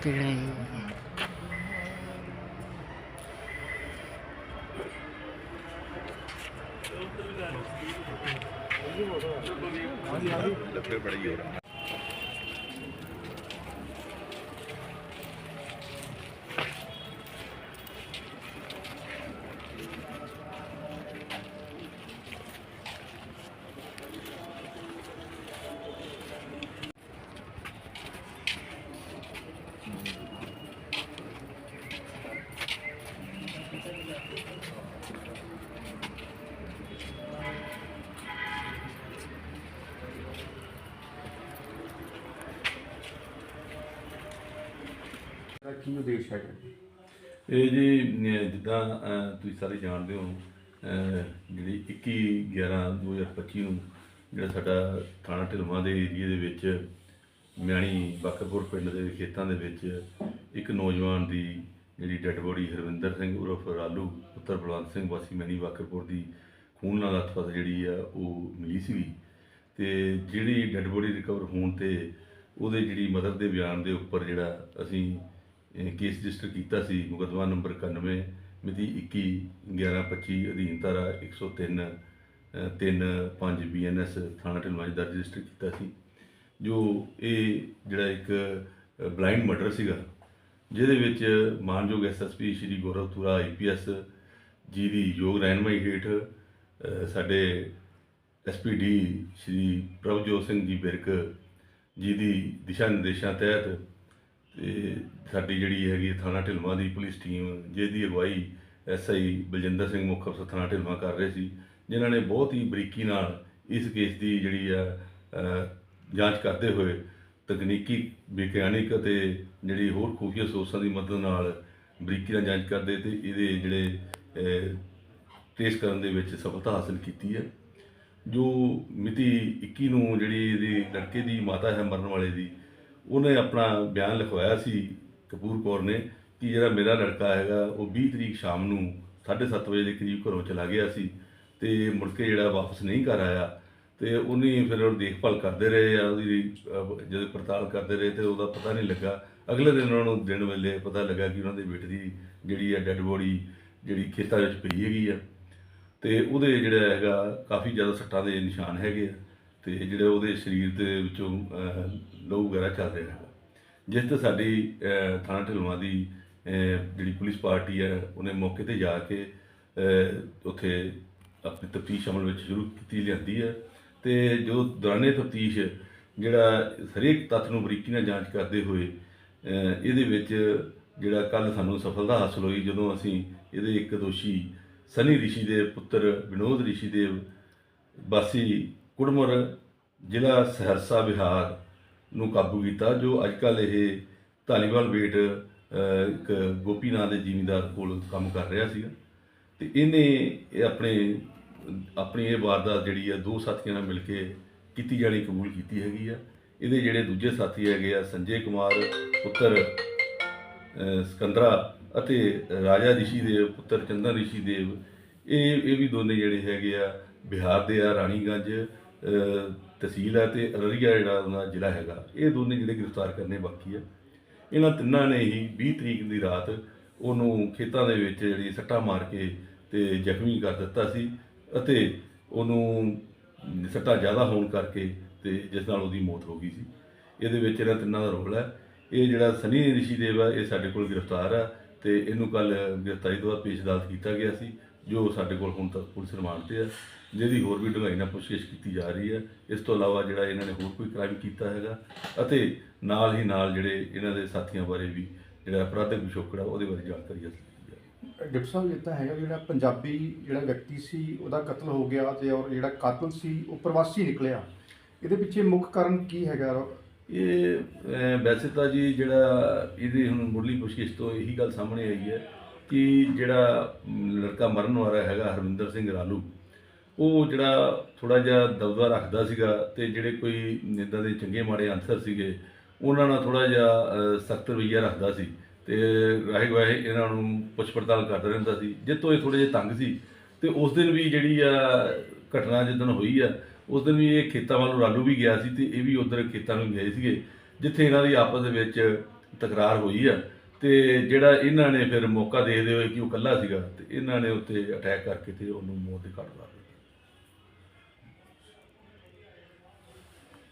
green. Let's. ਕੀ ਉਦੇਸ਼ ਹੈਗਾ ਇਹ ਜੀ, ਅਹ, ਜਿੱਦਾਂ, ਅਹ, ਤੁਸੀਂ ਸਾਰੇ ਜਾਣਦੇ ਹੋ, ਅਹ, ਜਿਹੜੀ 21 11 2025 ਨੂੰ ਜਿਹੜਾ ਸਾਡਾ ਥਾਣਾ ਢਿਲਵਾਂ ਦੇ ਏਰੀਏ ਦੇ ਵਿੱਚ, ਮਿਆਣੀ ਬਾਕਰਪੁਰ ਪਿੰਡ ਦੇ ਖੇਤਾਂ ਦੇ ਵਿੱਚ ਇੱਕ ਨੌਜਵਾਨ ਦੀ ਜਿਹੜੀ ਡੈੱਡ ਬੋਡੀ ਹਰਵਿੰਦਰ ਸਿੰਘ ਉਰਫ ਰਾਲੂ, ਪੁੱਤਰ ਬਲਵੰਤ ਸਿੰਘ ਵਾਸੀ ਮਿਆਣੀ ਬਾਕਰਪੁਰ ਦੀ ਖੂਨ ਨਾਲ ਲੱਥਪੱਥ ਜਿਹੜੀ ਆ, ਉਹ ਮਿਲੀ ਸੀਗੀ। ਤੇ ਜਿਹੜੀ ਡੈੱਡ ਬੋਡੀ ਰਿਕਵਰ ਹੋਣ ਤੇ ਉਹਦੇ ਜਿਹੜੀ ਮਦਰ ਦੇ ਬਿਆਨ ਦੇ ਉੱਪਰ ਜਿਹੜਾ ਅਸੀਂ ਕੇਸ ਰਜਿਸਟਰ ਕੀਤਾ ਸੀ ਮੁਕੱਦਮਾ ਨੰਬਰ 91 ਮਿਤੀ 21 11 25 ਅਧੀਨ ਧਾਰਾ 103 ਅ, 3 5 ਬੀਐਨਐਸ ਥਾਣਾ ਢਿਲਵਾਂ 'ਚ ਦਰਜ ਰਜਿਸਟਰ ਕੀਤਾ ਸੀ। ਜੋ ਇਹ ਜਿਹੜਾ ਇੱਕ ਬਲਾਈਂਡ ਮਰਡਰ ਸੀਗਾ ਜਿਹਦੇ ਵਿੱਚ ਮਾਨਯੋਗ ਐਸਐਸਪੀ ਸ਼੍ਰੀ ਗੌਰਵ ਤੁਰਾ ਆਈਪੀਐਸ ਜੀ ਦੀ ਯੋਗ ਰਹਿਨਮਾਈ ਹੇਠ ਅ, ਸਾਡੇ ਐਸਪੀਡੀ ਸ਼੍ਰੀ ਪ੍ਰਭਜੋਤ ਸਿੰਘ ਜੀ ਬਿਰਕ ਜੀ ਦੀ ਦਿਸ਼ਾ ਨਿਰਦੇਸ਼ਾਂ ਤਹਿਤ ਤੇ ਸਾਡੀ ਜਿਹੜੀ ਹੈਗੀ ਥਾਣਾ ਢਿਲਵਾਂ ਦੀ ਪੁਲਿਸ ਟੀਮ ਜਿਹਦੀ ਅਗਵਾਈ ਐਸਆਈ ਬਲਜਿੰਦਰ ਸਿੰਘ ਮੁੱਖ ਅਫਸਰ ਥਾਣਾ ਢਿਲਵਾਂ ਕਰ ਰਹੇ ਸੀ ਜਿਨ੍ਹਾਂ ਨੇ ਬਹੁਤ ਹੀ ਬਰੀਕੀ ਨਾਲ ਇਸ ਕੇਸ ਦੀ ਜਿਹੜੀ ਆ ਜਾਂਚ ਕਰਦੇ ਹੋਏ ਤਕਨੀਕੀ ਵਿਗਿਆਨਿਕ ਅਤੇ ਜਿਹੜੀ ਹੋਰ ਖੂਫੀਆ ਸੋਰਸਾਂ ਦੀ ਮਦਦ ਨਾਲ ਬਰੀਕੀ ਨਾਲ ਜਾਂਚ ਕਰਦੇ ਤੇ ਇਹਦੇ ਜਿਹੜੇ ਅ, ਟ੍ਰੇਸ ਕਰਨ ਦੇ ਵਿੱਚ ਸਫਲਤਾ ਹਾਸਲ ਕੀਤੀ ਹੈ। ਜੋ ਮਿਤੀ 21 ਨੂੰ ਜਿਹੜੀ ਇਹਦੀ ਲੜਕੇ ਦੀ ਮਾਤਾ ਹੈ ਮਰਨ ਵਾਲੇ ਦੀ ਉਹਨੇ ਆਪਣਾ ਬਿਆਨ ਲਿਖਵਾਇਆ ਸੀ ਕਪੂਰ ਕੌਰ ਨੇ ਕਿ ਜਿਹੜਾ ਮੇਰਾ ਲੜਕਾ ਹੈਗਾ, ਉਹ 20 ਤਰੀਕ ਸ਼ਾਮ ਨੂੰ 7:30 ਵਜੇ ਦੇ ਕਰੀਬ ਘਰੋਂ ਚਲਾ ਗਿਆ ਸੀ ਤੇ ਮੁੜ ਕੇ ਜਿਹੜਾ ਵਾਪਸ ਨਹੀਂ ਘਰ ਆਇਆ ਤੇ ਉਹਨੇ ਫਿਰ ਉਹ ਦੇਖਭਾਲ ਕਰਦੇ ਰਹੇ ਆ, ਉਹਦੀ ਜਦੋਂ ਪੜਤਾਲ ਕਰਦੇ ਰਹੇ ਤੇ ਉਹਦਾ ਪਤਾ ਨਹੀਂ ਲੱਗਾ। ਅਗਲੇ ਦਿਨ ਉਹਨਾਂ ਨੂੰ ਦਿਨ ਵੇਲੇ ਪਤਾ ਲੱਗਾ ਕਿ ਉਹਨਾਂ ਦੇ ਬੇਟੇ ਦੀ ਜਿਹੜੀ ਹੈ ਡੈੱਡ ਬੋਡੀ ਜਿਹੜੀ ਖੇਤਾਂ ਵਿੱਚ ਪਈ ਹੈਗੀ ਆ ਤੇ ਉਹਦੇ ਜਿਹੜਾ ਹੈਗਾ ਕਾਫੀ ਜ਼ਿਆਦਾ ਸੱਟਾਂ ਦੇ ਨਿਸ਼ਾਨ ਹੈਗੇ ਆ। ਤੇ ਜਿਹੜੇ ਉਹਦੇ ਸਰੀਰ ਦੇ ਵਿੱਚੋਂ ਲਹੂ ਵਗੈਰਾ ਚੱਲ ਰਿਹਾ ਹੈਗਾ ਜਿਸ ਤੇ ਸਾਡੀ ਥਾਣਾ ਢਿਲਵਾਂ ਦੀ ਜਿਹੜੀ ਪੁਲਿਸ ਪਾਰਟੀ ਹੈ, ਉਹਨੇ ਮੌਕੇ ਤੇ ਜਾ ਕੇ ਉੱਥੇ ਆਪਣੀ ਤਫਤੀਸ਼ ਅਮਲ ਵਿੱਚ ਸ਼ੁਰੂ ਕੀਤੀ, ਲਿਆਂਦੀ ਹੈ। ਤੇ ਜੋ ਦੌਰਾਨੇ ਤਫਤੀਸ਼, ਜਿਹੜਾ ਹਰੇਕ ਤੱਥ ਨੂੰ ਬਰੀਕੀ ਨਾਲ ਜਾਂਚ ਕਰਦੇ ਹੋਏ ਇਹਦੇ ਵਿੱਚ ਜਿਹੜਾ ਕੱਲ ਸਾਨੂੰ ਸਫਲਤਾ ਹਾਸਲ ਹੋਈ, ਜਦੋਂ ਅਸੀਂ ਇਹਦੇ ਇੱਕ ਦੋਸ਼ੀ, ਸਨੀ ਰਿਸ਼ੀ ਦੇ ਪੁੱਤਰ, ਵਿਨੋਦ ਰਿਸ਼ੀ ਦੇਵ ਵਾਸੀ ਕੁੜਮੁਰ ਜ਼ਿਲ੍ਹਾ ਸਹਰਸਾ ਬਿਹਾਰ ਨੂੰ ਕਾਬੂ ਕੀਤਾ, ਜੋ ਅੱਜਕੱਲ ਇਹ ਧਾਲੀਵਾਲ ਬੇਟ ਇੱਕ ਗੋਪੀ ਨਾਂ ਦੇ ਜ਼ਿਮੀਂਦਾਰ ਕੋਲ ਕੰਮ ਕਰ ਰਿਹਾ ਸੀਗਾ। ਤੇ ਇਹਨੇ ਇਹ ਆਪਣੇ, ਆਪਣੀ ਇਹ ਵਾਰਦਾਤ ਜਿਹੜੀ ਆ, ਦੋ ਸਾਥੀਆਂ ਨਾਲ ਮਿਲ ਕੇ ਕੀਤੀ ਜਾਣੀ ਕਬੂਲ ਕੀਤੀ ਹੈਗੀ ਆ। ਇਹਦੇ ਜਿਹੜੇ ਦੂਜੇ ਸਾਥੀ ਹੈਗੇ ਆ, ਸੰਜੇ ਕੁਮਾਰ, ਪੁੱਤਰ ਸਕੰਦਰਾ ਅਤੇ ਰਾਜਾ ਰਿਸ਼ੀ ਦੇਵ ਪੁੱਤਰ ਚੰਦਨ ਰਿਸ਼ੀ ਦੇਵ ਇਹ ਇਹ ਵੀ ਦੋਨੇ ਜਿਹੜੇ ਹੈਗੇ ਆ, ਬਿਹਾਰ ਦੇ ਆ, ਰਾਣੀਗੰਜ ਤਹਿਸੀਲ ਹੈ ਤੇ ਅਰਰੀਆ ਜਿਹੜਾ ਉਹਨਾਂ ਜ਼ਿਲ੍ਹਾ ਹੈਗਾ, ਇਹ ਦੋਨੇ ਜਿਹੜੇ ਗ੍ਰਿਫਤਾਰ ਕਰਨੇ ਬਾਕੀ ਆ। ਇਹਨਾਂ ਤਿੰਨਾਂ ਨੇ ਹੀ 20 ਤਰੀਕ ਦੀ ਰਾਤ ਉਹਨੂੰ ਖੇਤਾਂ ਦੇ ਵਿੱਚ ਜਿਹੜੀ ਸੱਟਾਂ ਮਾਰ ਕੇ ਤੇ ਜ਼ਖਮੀ ਕਰ ਦਿੱਤਾ ਸੀ ਅਤੇ ਉਹਨੂੰ ਸੱਟਾਂ ਜ਼ਿਆਦਾ ਹੋਣ ਕਰਕੇ ਤੇ ਜਿਸ ਨਾਲ ਉਹਦੀ ਮੌਤ ਹੋ ਗਈ ਸੀ। ਇਹਦੇ ਵਿੱਚ ਇਹਨਾਂ ਤਿੰਨਾਂ ਦਾ ਰੋਲ ਹੈ। ਇਹ ਜਿਹੜਾ ਸਨੀ ਰਿਸ਼ੀ ਦੇਵ ਆ ਇਹ ਸਾਡੇ ਕੋਲ ਗ੍ਰਿਫਤਾਰ ਆ ਤੇ ਇਹਨੂੰ ਕੱਲ ਗ੍ਰਿਫਤਾਰੀ ਤੋਂ ਬਾਅਦ ਪੇਸ਼ ਅਦਾਲਤ ਕੀਤਾ ਗਿਆ ਸੀ। ਜੋ ਸਾਡੇ ਕੋਲ ਹੁਣ ਤੱਕ ਪੁਲਿਸ ਰਿਮਾਂਡ ਤੇ ਆ ਜਿਹਦੀ ਹੋਰ ਵੀ ਡੂੰਘਾਈ ਨਾਲ ਪੁੱਛਗਿੱਛ ਕੀਤੀ ਜਾ ਰਹੀ ਹੈ ਇਸ ਤੋਂ ਇਲਾਵਾ ਜਿਹੜਾ ਇਹਨਾਂ ਨੇ ਹੋਰ ਕੋਈ ਕ੍ਰਾਈਮ ਕੀਤਾ ਹੈਗਾ ਅਤੇ ਨਾਲ ਹੀ ਨਾਲ ਜਿਹੜੇ ਇਹਨਾਂ ਦੇ ਸਾਥੀਆਂ ਬਾਰੇ ਵੀ ਜਿਹੜਾ ਅਪਰਾਧਿਕ ਆ ਉਹਦੇ ਬਾਰੇ ਜਾਣਕਾਰੀ ਹਾਸਲ ਕੀਤੀ ਜਾ ਰਹੀ ਹੈ। ਡਿਪਟੀ ਸਾਹਿਬ ਇਹ ਤਾਂ ਹੈਗਾ ਜਿਹੜਾ ਪੰਜਾਬੀ ਜਿਹੜਾ ਵਿਅਕਤੀ ਸੀ ਉਹਦਾ ਕਤਲ ਹੋ ਗਿਆ ਤੇ ਔਰ ਜਿਹੜਾ ਕਾਤਲ ਸੀ ਉਹ ਪ੍ਰਵਾਸੀ ਨਿਕਲਿਆ। ਇਹਦੇ ਪਿੱਛੇ ਮੁੱਖ ਕਾਰਨ ਕੀ ਹੈਗਾ? ਇਹ ਵੈਸੇ ਤਾਂ ਜੀ ਜਿਹੜਾ ਇਹਦੀ ਹੁਣ ਮੁੱਢਲੀ ਪੁੱਛਗਿੱਛ ਤੋਂ ਇਹੀ ਗੱਲ ਸਾਹਮਣੇ ਆਈ ਹੈ ਕਿ ਜਿਹੜਾ ਲੜਕਾ ਮਰਨ ਵਾਲਾ ਹੈਗਾ ਹਰਵਿੰਦਰ ਸਿੰਘ ਰਾਲੂ, ਉਹ ਜਿਹੜਾ ਥੋੜਾ ਜਿਹਾ ਦਬਦਬਾ ਰੱਖਦਾ ਸੀਗਾ ਤੇ ਜਿਹੜੇ ਕੋਈ ਨਿੱਦਾਂ ਦੇ ਚੰਗੇ ਮਾੜੇ ਅਨਸਰ ਸੀਗੇ, ਉਹਨਾਂ ਨਾਲ ਥੋੜਾ ਜਿਹਾ ਸਖਤ ਰਵੱਈਆ ਰੱਖਦਾ ਸੀ ਤੇ ਰਾਹੇ ਵਾਹੇ ਇਹਨਾਂ ਨੂੰ ਪੁੱਛ ਪੜਤਾਲ ਕਰਦਾ ਰਹਿੰਦਾ ਸੀ। ਜਿੱਤੋਂ ਇਹ ਥੋੜੇ ਜਿਹਾ ਤੰਗ ਸੀ ਤੇ ਉਸ ਦਿਨ ਵੀ ਜਿਹੜੀ ਆ ਘਟਨਾ ਜਿੱਦਣ ਹੋਈ ਆ, ਉਸ ਦਿਨ ਵੀ ਇਹ ਖੇਤਾਂ ਵੱਲ ਨੂੰ ਰਾਲੂ ਵੀ ਗਿਆ ਸੀ ਤੇ ਇਹ ਵੀ ਉਧਰ ਖੇਤਾਂ ਨੂੰ ਗਏ ਸੀਗੇ, ਜਿੱਥੇ ਇਹਨਾਂ ਦੀ ਆਪਸ ਦੇ ਵਿੱਚ ਤਕਰਾਰ ਹੋਈ ਆ। ਤੇ ਜਿਹੜਾ ਇਹਨਾਂ ਨੇ ਫਿਰ ਮੌਕਾ ਦੇਖਦੇ ਹੋਏ ਕਿ ਉਹ ਇਕੱਲਾ ਸੀਗਾ ਤੇ ਇਹਨਾਂ ਨੇ ਉੱਤੇ ਅਟੈਕ ਕਰਕੇ ਤੇ ਉਹਨੂੰ ਮੌਤ ਦੇ ਘਾਟ ਉਤਾਰ ਦਿੱਤਾ।